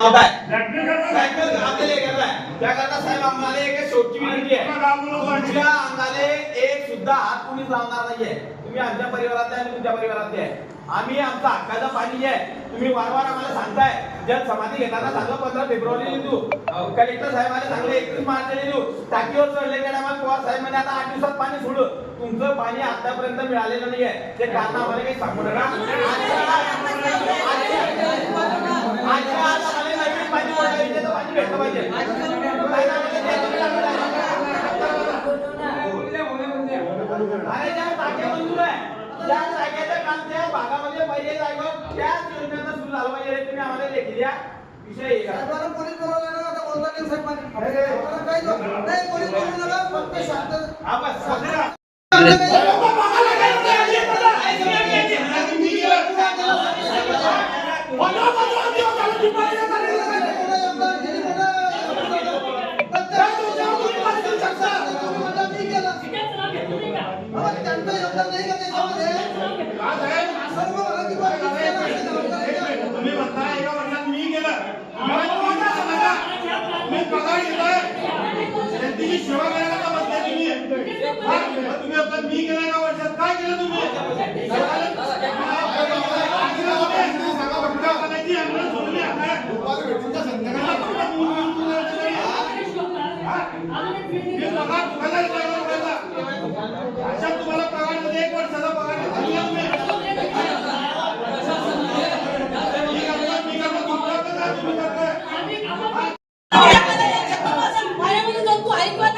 आपल्याला हे करताय. त्याकरता साहेब आम्हाला एक शेवटची विनंती आहे तुमच्या एक सुद्धा हात कुणीच लावणार नाहीये तुम्ही आमच्या परिवारातले आणि तुमच्या परिवारातले आहे आम्ही आमचा हक्काचा पाणी आहे तुम्ही वारंवार आम्हाला सांगताय जल समाधी घेताना सांगा पंधरा फेब्रुवारी देऊ कलेक्टर साहेबांनी सांगले एकतीस मार्च लिहितो टाकीवर चढले गेल्या आम्हाला पवार साहेब आता आठ दिवसात पाणी सोडू तुमचं पाणी आतापर्यंत मिळालेलं नाहीये ते कारण आम्हाला काही सांगू नका आजच्या आज आम्हाला नवीन पाणी पडलं इथे तर पाणी भेटलं पाहिजे अरे ज्या टाक्या मंजूर आहे त्या टाक्याचं काम त्या भागामध्ये पहिले जागेवर त्याच योजनेचं सुरू झालं पाहिजे हे तुम्ही आम्हाला लेखी द्या. विषय हे करा. पोलीस बोलवलं ना, आता बोलता नाही. साहेबांना काही लोक- नाही, पोलीस बोलवू नका, फक्त शांत- हा बस योगदान नाही का त्याच्यामध्ये? सर्व मराठी बातमी केलं असेल जबाबदारी. तुम्ही म्हणता एका वर्षात मी केलं मला तीन वर्ष नका. मी पगार घेतोय शेतीची सेवा करायला का बसले तुम्ही तुम्ही आता मी केलं का वर्षात काय केलं तुम्ही सांगा तुम्हाला करायची आम्हाला सोडली आता. मला फक्त मूल मूल तुला तरी. हा? मी पगार तुम्हाला द्यायला पाहिजे. अशा तुम्हाला पगारमध्ये एक वर्षाचा पगार घेतला तुम्ही मी करतो, मी करतो, तुमचं कसं तुम्ही करताय? पाण्यामध्ये जाऊन तू ऐकत नाही आता मी चक्कर धावते मी पाण्यामध्ये अंडा याच्यामध्ये काय किडे पडतात. ते पाण्यामध्ये किडे पडतात. आम्हाला काही नाही पाहिजे आम्हाला फक्त पाणी पाहिजे पाण्याचे नियोजन व्यवस्थित लावा आम्हाला काही नको तुमच्याकडून आम्हाला फक्त पाणी पाहिजे व्यवस्थित घटक प्लॅनवर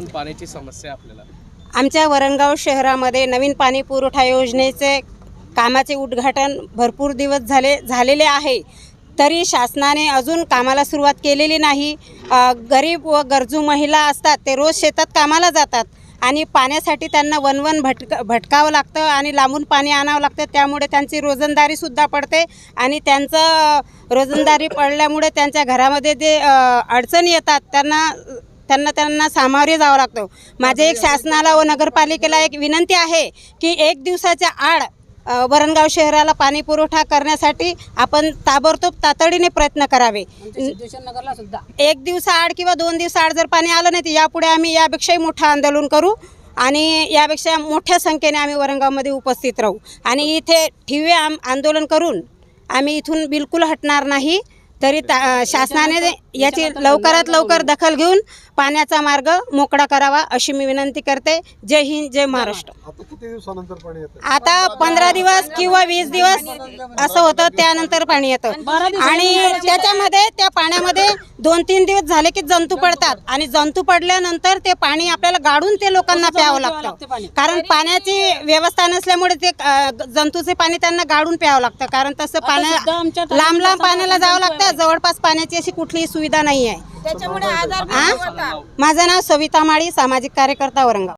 पासून पाण्याची समस्या आपल्याला? आमच्या वरणगाव शहरामध्ये नवीन पाणी पुरवठा योजनेचे कामाचे उद्घाटन भरपूर दिवस झाले झालेले आहे. तरी शासनाने अजून कामाला सुरुवात केलेली नाही. गरीब व गरजू महिला असतात ते रोज शेतात कामाला जातात आणि पाण्यासाठी त्यांना वनवन भटक भटकावं लागतं आणि लांबून पाणी आणावं लागतं. त्यामुळे त्यांची रोजंदारीसुद्धा पडते आणि त्यांचं रोजंदारी पडल्यामुळे त्यांच्या घरामध्ये जे अडचणी येतात त्यांना त्यांना त्यांना सामोरे जावं लागतं. माझे एक शासनाला व नगरपालिकेला एक विनंती आहे की एक दिवसाच्या आड वरणगाव शहराला पाणी पुरवठा करण्यासाठी आपण ताबडतोब तातडीने प्रयत्न करावे. सुद्धा. एक दिवसाआड किंवा दोन दिवसाआड जर पाणी आलं नाही तर यापुढे आम्ही यापेक्षाही मोठं आंदोलन करू आणि यापेक्षा मोठ्या संख्येने आम्ही वरणगावमध्ये उपस्थित राहू. आणि इथे ठिवे आम आंदोलन करून आम्ही इथून बिलकुल हटणार नाही. तरी शासनाने याची लवकरात लवकर दखल घेऊन पाण्याचा मार्ग मोकळा करावा अशी मी विनंती करते. जय हिंद जय महाराष्ट्र. किती दिवसानंतर पाणी येतं आता पंधरा दिवस किंवा वीस दिवस असं होतं त्यानंतर पाणी येतं. आणि त्याच्यामध्ये त्या पाण्यामध्ये दोन तीन दिवस झाले की जंतू पडतात. आणि जंतू पडल्यानंतर ते पाणी आपल्याला गाडून ते लोकांना प्यावं लागतं. कारण पाण्याची व्यवस्था नसल्यामुळे ते अ, जंतूचे पाणी त्यांना गाडून प्यावं लागतं. कारण तसं पाण्या लांब लांब पाण्याला जावं लागतं. जवळपास पाण्याची अशी कुठलीही सुविधा नाही आहे त्याच्यामुळे आजार हा? माझं नाव सविता माळी सामाजिक कार्यकर्ता औरंगाबाद.